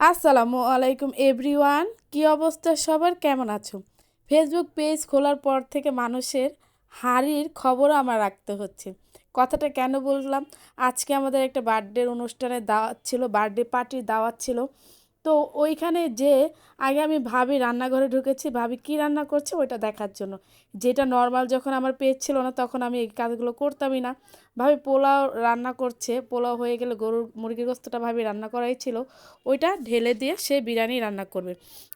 আসসালামু আলাইকুম এভরিওয়ান, কি অবস্থা সবার? কেমন আছো? ফেসবুক পেজ খোলার পর থেকে মানুষের হাড়ির খবরও আমার রাখতে হচ্ছে। কথাটা কেন বললাম? আজকে আমাদের একটা বার্থডের অনুষ্ঠানে দাওয়াত ছিল বার্থডে পার্টির দাওয়াত ছিল। তো ওইখানে যে আগে আমি ভাবি রান্নাঘরে ঢুকেছি, ভাবি কি রান্না করছে ওইটা দেখার জন্য। যেটা নর্মাল যখন আমার পেজ ছিল না তখন আমি এই কাজগুলো করতামই না। ভাবি পোলাও রান্না করছে, পোলাও হয়ে গেলে গরুর মুরগির গোস্তটা ভাবি রান্না করাই ছিল। ওইটা ঢেলে দিয়ে সে বিরিয়ানি রান্না করবে।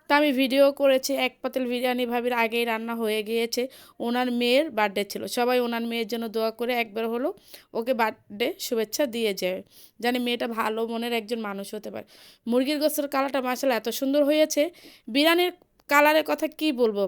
তা আমি ভিডিও করেছি, এক পাতিল বিরিয়ানি ভাবির আগেই রান্না হয়ে গিয়েছে। ওনার মেয়ের বার্থডে ছিল। সবাই ওনার মেয়ের জন্য দোয়া করে একবার হলো ওকে বার্থডে শুভেচ্ছা দিয়ে যায়। জানি মেয়েটা ভালো মনের একজন মানুষ হতে পারে। মুরগির গোস্তের কালারটা মাসাল এত সুন্দর হয়েছে বিরিয়ানির কালারের কথা কি বলব?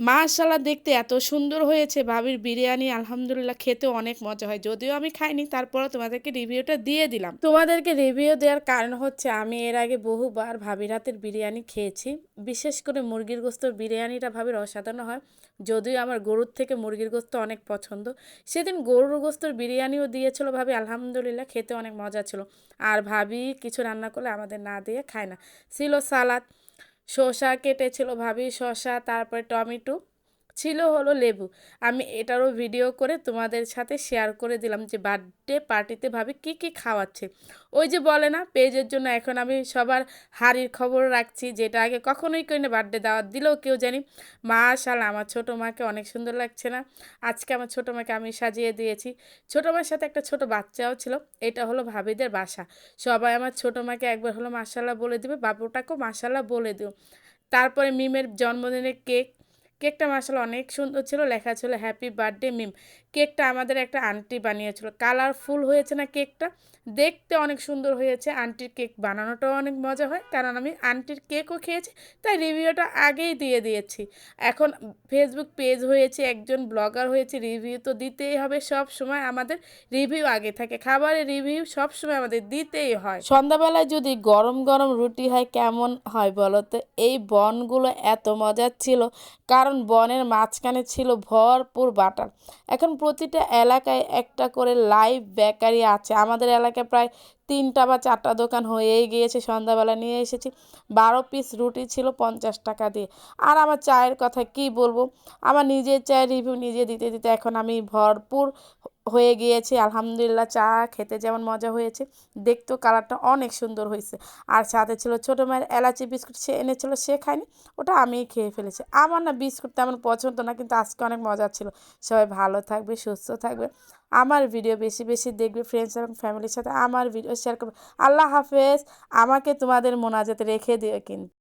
মাশাল্লাহ দেখতে এত সুন্দর হয়েছে। ভাবির বিরিয়ানি আলহামদুলিল্লাহ খেতে অনেক মজা হয়। যদিও আমি খাইনি তারপরে তোমাদেরকে রিভিউটা দিয়ে দিলাম। তোমাদেরকে রিভিউ দেওয়ার কারণ হচ্ছে, আমি এর আগে বহুবার ভাবির হাতের বিরিয়ানি খেয়েছি। বিশেষ করে মুরগির গোস্তর বিরিয়ানিটা ভাবির অসাধারণ হয়। যদিও আমার গরুর থেকে মুরগির গোস্ত অনেক পছন্দ। সেদিন গরুর গোস্তর বিরিয়ানিও দিয়েছিল ভাবি, আলহামদুলিল্লাহ খেতে অনেক মজা ছিল। আর ভাবি কিছু রান্না করলে আমাদের না দিয়ে খায় না। ছিল সালাদ শসা কেটেছিল ভাবি শসা তারপরে টমেটো। ছিল হলো লেবু। আমি এটারও ভিডিও করে তোমাদের সাথে শেয়ার করে দিলাম যে বার্থডে পার্টিতে ভাবি কি কি খাওয়াচ্ছে। ওই যে বলে না, পেজের জন্য এখন আমি সবার হাড়ির খবর রাখছি, যেটা আগে কখনোই করি না বার্থডে দাওয়াত দিলেও কেউ জানি। মা শাল আমার ছোটো মাকে অনেক সুন্দর লাগছে না? আজকে আমার ছোটো মাকে আমি সাজিয়ে দিয়েছি। ছোটো মার সাথে একটা ছোট বাচ্চাও ছিল, এটা হলো ভাবিদের বাসা। সবাই আমার ছোটো মাকে একবার হলো মাসাল্লাহ বলে দিবে, বাবুটাকেও মাসাল্লাহ বলে দিও। তারপরে মিমের জন্মদিনের কেক কেকটা মাসাল অনেক সুন্দর ছিল, লেখা ছিল হ্যাপি বার্থডে মিম কেকটা আমাদের একটা আন্টি বানিয়েছিল। কালারফুল হয়েছে না কেকটা? দেখতে অনেক সুন্দর হয়েছে। আন্টির কেক বানানোটাও অনেক মজা হয়, কারণ আমি আন্টির কেকও খেয়েছি, তাই রিভিউটা আগেই দিয়ে দিয়েছি। এখন ফেসবুক পেজ হয়েছে, একজন ব্লগার হয়েছে, রিভিউ তো দিতেই হবে সব সময় আমাদের। রিভিউ আগে থাকে, খাবারের রিভিউ সব সময় আমাদের দিতেই হয়। সন্ধ্যাবেলায় যদি গরম গরম রুটি হয় কেমন হয় বলো তো? এই বনগুলো এত মজার ছিল, কারণ বনের মাঝখানে ছিল ভরপুর বাটার। এখন প্রতিটা এলাকায় একটা করে লাইভ বেকারি আছে। আমাদের এলাকায় প্রায় তিনটা বা চারটা দোকান হয়েই গিয়েছে। সন্ধ্যাবেলা নিয়ে এসেছি। বারো পিস রুটি ছিল পঞ্চাশ টাকা দিয়ে। আর আমার চায়ের কথা কি বলব? আমার নিজের চায়ের রিভিউ নিজে দিতে দিতে এখন আমি ভরপুর হয়ে গিয়েছে, আলহামদুলিল্লাহ চা খেতে যেমন মজা হয়েছে, দেখতেও কালারটা অনেক সুন্দর হয়েছে। আর সাথে ছিল ছোটো মায়ের এলাচি বিস্কুট, সে এনেছিল, সে খায়নি, ওটা আমিই খেয়ে ফেলেছি। আমার না বিস্কুট তেমন পছন্দ না, কিন্তু আজকে অনেক মজা ছিল। সবাই ভালো থাকবে, সুস্থ থাকবে। আমার ভিডিও বেশি বেশি দেখবে ফ্রেন্ডস এবং ফ্যামিলির সাথে, আমার ভিডিও শেয়ার করবে। আল্লাহ হাফেজ, আমাকে তোমাদের মোনাজাতে রেখে দিও কিন্তু।